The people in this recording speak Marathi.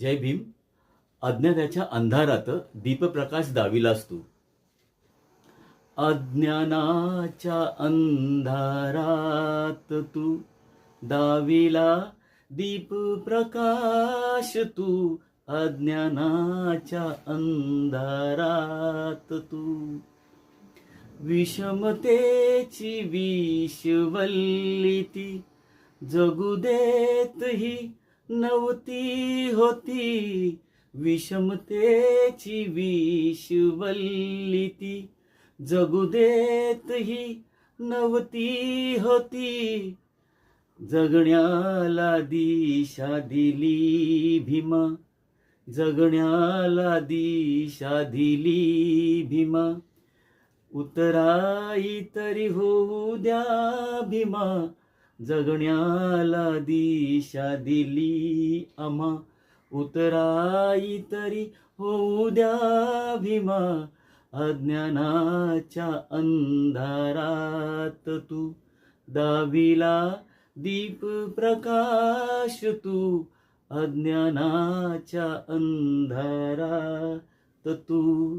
जय भीम. अज्ञानाच्या अंधारात दीपप्रकाश दाविला असतो. अज्ञानाच्या अंधारात तू दाविला दीप प्रकाश तू. अज्ञानाच्या अंधारात तू. विषमतेची विषवल्ली ती जगू देत ही नवती होती. विषमतेची विषवल्ली ती. जगू देत ही नवती होती. जगण्याला दिशा दिली भीमा. जगण्याला दिशा दिली भीमा. उतराई तरी होऊ द्या भीमा. जगण्याला दिशा दिली आम्हा उतराई तरी होऊ द्या भीमा. अज्ञानाच्या अंधारात तू. दाविला दीप प्रकाश तू. अज्ञानाच्या अंधारात तू.